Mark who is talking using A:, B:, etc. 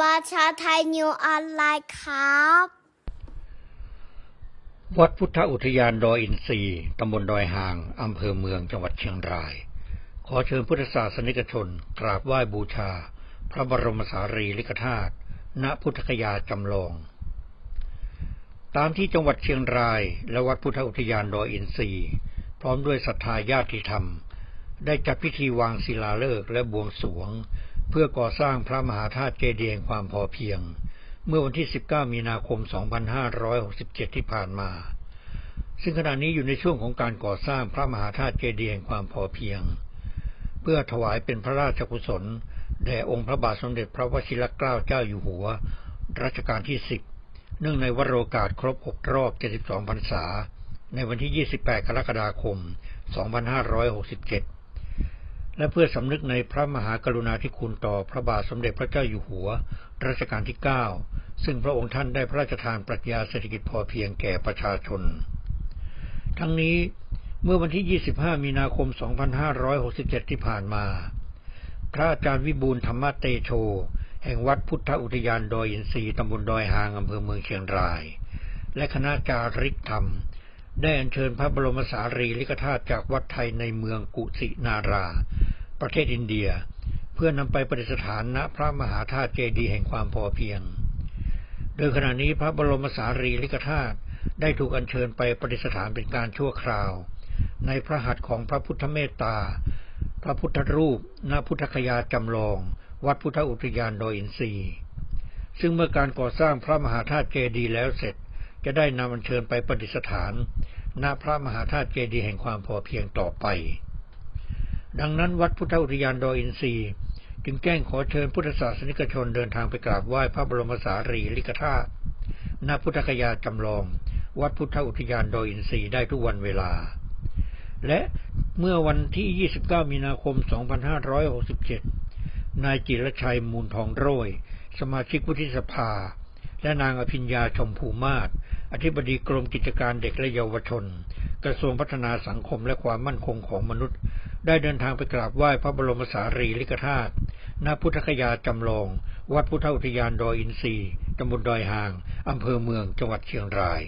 A: ประชาไทยนิวออนไลน์ครับ
B: วัดพุทธอุทยานดอยอินทรีตำบลดอยหาง อำเภอเมืองจังหวัดเชียงราย ขอเชิญพุทธศาสนิกชน กราบไหว้บูชา พระบรมสารีริกธาตุ ณ พุทธคยาจำลอง ตามที่จังหวัดเชียงราย และวัดพุทธอุทยานดอยอินทรีพร้อมด้วยศรัทธาญาติธรรม ได้จัดพิธีวางศิลาฤกษ์และบวงสรวง เพื่อก่อสร้างพระมหาธาตุเจดีย์แห่งความพอเพียง เมื่อวันที่ 19 มีนาคม 2567 ที่ผ่านมา ซึ่งขณะนี้อยู่ในช่วงของการก่อสร้างพระมหาธาตุเจดีย์แห่งความพอเพียง เพื่อถวายเป็นพระราชกุศลแด่องค์พระบาทสมเด็จพระวชิรเกล้าเจ้าอยู่หัว รัชกาลที่ 10 เนื่องในวโรกาสครบ 6 รอบ 72 พรรษา ในวันที่ 28 กรกฎาคม 2567 และเพื่อสำนึกในพระมหากรุณาธิคุณต่อพระบาทสมเด็จพระเจ้าอยู่หัว รัชกาลที่ 9 ซึ่งพระองค์ท่านได้พระราชทานปรัชญาเศรษฐกิจพอเพียงแก่ประชาชน ทั้งนี้เมื่อวันที่ 25 มีนาคม 2567 ที่ผ่านมา พระอาจารย์วิบูลธรรมเตโช แห่งวัดพุทธอุทยานดอยอินทรีย์ตำบลดอยหางอำเภอเมืองเชียงราย และคณะจาริกธรรม ได้อัญเชิญพระบรมสารีริกธาตุจากวัดไทยในเมืองกุสินารา ประเทศอินเดีย เพื่อนำไปประดิษฐานณพระมหาธาตุเจดีย์แห่งความพอเพียง โดยขณะนี้พระบรมสารีริกธาตุได้ถูกอัญเชิญไปประดิษฐานเป็นการชั่วคราว ในพระหัตถ์ของพระพุทธเมตตา พระพุทธรูปณพุทธคยาจำลอง วัดพุทธอุทยานโดอยอินทรีย์ซึ่งเมื่อการก่อสร้างพระมหาธาตุเจดีย์แล้วเสร็จ จะได้นำอัญเชิญไปประดิษฐาน ณพระมหาธาตุเจดีย์แห่งความพอเพียงต่อไป ดังนั้นวัดพุทธอุทยานดอยอินทรีย์จึงแจ้งขอเชิญพุทธศาสนิกชนเดินทางไปกราบไหว้พระบรมสารีริกธาตุณพุทธคยาจำลอง วัดพุทธอุทยานดอยอินทรีย์ได้ทุกวันเวลา และเมื่อวันที่ 29 มีนาคม 2567 นายจิรชัยมูลทองโรย สมาชิกวุฒิสภา และนางอภิญญาชมภูมาศ อธิบดีกรมกิจการเด็กและเยาวชน กระทรวงพัฒนาสังคมและความมั่นคงของมนุษย์ ได้เดินทางไปกราบไหว้พระบรมสารีริกธาตุณพุทธคยาจำลอง วัดพุทธอุทยานดอยอินทรีย์ตำบลดอยหาง อำเภอเมือง จังหวัดเชียงราย